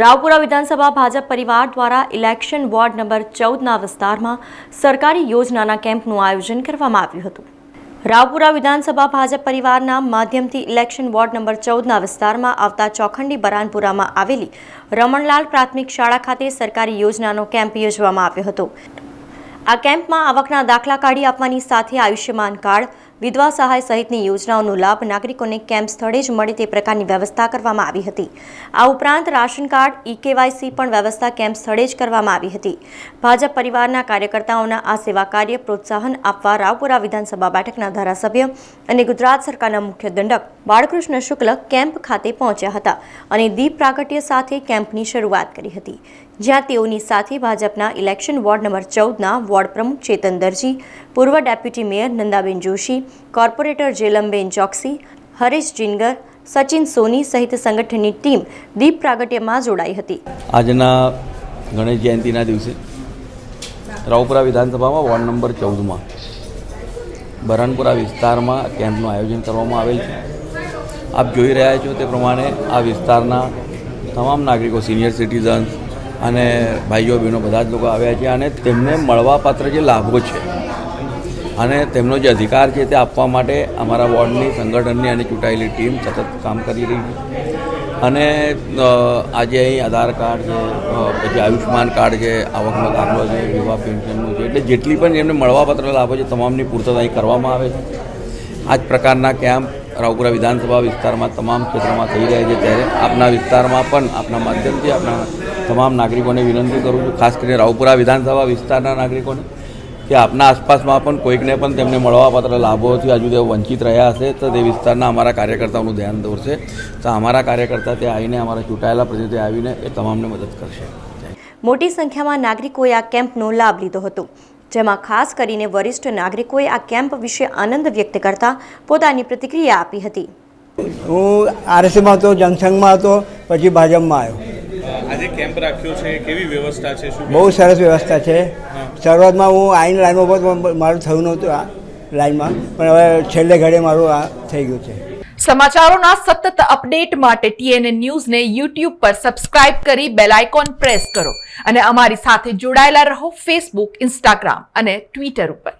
રાવપુરા વિધાનસભા ભાજપ પરિવાર દ્વારા ઇલેક્શન વોર્ડ નંબર ચૌદના વિસ્તારમાં સરકારી યોજનાના કેમ્પનું આયોજન કરવામાં આવ્યું હતું. રાવપુરા વિધાનસભા ભાજપ પરિવારના માધ્યમથી ઇલેક્શન વોર્ડ નંબર ચૌદના વિસ્તારમાં આવતા ચોખંડી બરાનપુરામાં આવેલી રમણલાલ પ્રાથમિક શાળા ખાતે સરકારી યોજનાનો કેમ્પ યોજવામાં આવ્યો હતો. આ કેમ્પમાં આવકના દાખલા કાઢી આપવાની સાથે આયુષ્યમાન કાર્ડ વિધવા સહાય સહિતની યોજનાઓનો લાભ નાગરિકોને કેમ્પ સ્થળે જ મળે તે પ્રકારની વ્યવસ્થા કરવામાં આવી હતી. આ ઉપરાંત રાશન કાર્ડ, ઈ કેવાયસી પણ વ્યવસ્થા કેમ્પ સ્થળે જ કરવામાં આવી હતી. ભાજપ પરિવારના કાર્યકર્તાઓના આ સેવા કાર્ય પ્રોત્સાહન આપવા રાવપુરા વિધાનસભા બેઠકના ધારાસભ્ય અને ગુજરાત સરકારના મુખ્ય દંડક બાળકૃષ્ણ શુક્લ કેમ્પ ખાતે પહોંચ્યા હતા અને દીપ પ્રાગટ્ય સાથે કેમ્પની શરૂઆત કરી હતી. જ્યાં તેઓની સાથે ભાજપના ઇલેક્શન વોર્ડ નંબર ચૌદના વોર્ડ પ્રમુખ ચેતન દરજી, પૂર્વ deputy mayor Nandaben Joshi corporator Jelamben Chokshi, Harish Jingar Sachin Soni સહિત સંગઠનની ટીમ દીપ પ્રાગટ્યમાં જોડાઈ હતી. આજના ગણેશ જયંતિના દિવસે રાવપુરા વિધાનસભામાં વોર્ડ નંબર ચૌદમાં બરહનપુરા વિસ્તારમાં કેમ્પનું આયોજન કરવામાં આવેલ છે. આપ જોઈ રહ્યા છો તે પ્રમાણે આ વિસ્તારના તમામ નાગરિકો, સિનિયર સિટીઝન્સ અને ભાઈઓ, બહેનો બધા જ લોકો આવ્યા છે અને તેમને મળવાપાત્ર જે લાભો છે અને તેમનો જે અધિકાર છે તે આપવા માટે અમારા વોર્ડની, સંગઠનની અને ચૂંટાયેલી ટીમ સતત કામ કરી રહી છે. અને આજે અહીં આધાર કાર્ડ છે પછી આયુષ્યમાન કાર્ડ છે, આવકનો દાખલો છે વિવાહ પેન્શનનું છે, એટલે જેટલી પણ એમને મળવાપત્ર લાભો છે, તમામની પૂર્તતા અહીં કરવામાં આવે છે. આ જ પ્રકારના કેમ્પ રાવપુરા વિધાનસભા વિસ્તારમાં તમામ ક્ષેત્રમાં થઈ રહ્યા છે. ત્યારે આપના વિસ્તારમાં પણ, આપના માધ્યમથી આપના તમામ નાગરિકોને વિનંતી કરું છું, ખાસ કરીને રાવપુરા વિધાનસભા વિસ્તારના નાગરિકોને. કે આપના આસપાસમાં પણ કોઈકને પણ તેમને મળવાપાત્ર લાભોથી હજુ તેઓ વંચિત રહ્યા હશે તો તે વિસ્તારના અમારા કાર્યકર્તાઓનું ધ્યાન દોરશે. તો અમારા કાર્યકર્તા ત્યાં આવીને અમારા ચૂંટાયેલા પ્રતિનિધિ આવીને એ તમામને મદદ કરશે. મોટી સંખ્યામાં નાગરિકોએ આ કેમ્પનો લાભ લીધો હતો જેમાં ખાસ કરીને વરિષ્ઠ નાગરિકોએ આ કેમ્પ વિશે આનંદ વ્યક્ત કરતા પોતાની પ્રતિક્રિયા આપી હતી. હું આરએસએમાં હતો જનસંઘમાં હતો પછી ભાજપમાં આવ્યો. આજે કેમ્પ રાખ્યો છે કેવી વ્યવસ્થા છે બહુ સરસ વ્યવસ્થા છે. શરૂઆતમાં હું આઈન લાઈનમાં બહુ મારું થયું નહોતું આ લાઈનમાં. પણ હવે છેલ્લે ઘડે મારું આ થઈ ગયું છે. સમાચારોના સતત અપડેટ માટે ટીએનએ ન્યૂઝને યુટ્યુબ પર સબસ્ક્રાઇબ કરી બેલ આઇકોન પ્રેસ કરો. અને અમારી સાથે જોડાયેલા રહો ફેસબુક ઇન્સ્ટાગ્રામ અને ટ્વિટર ઉપર.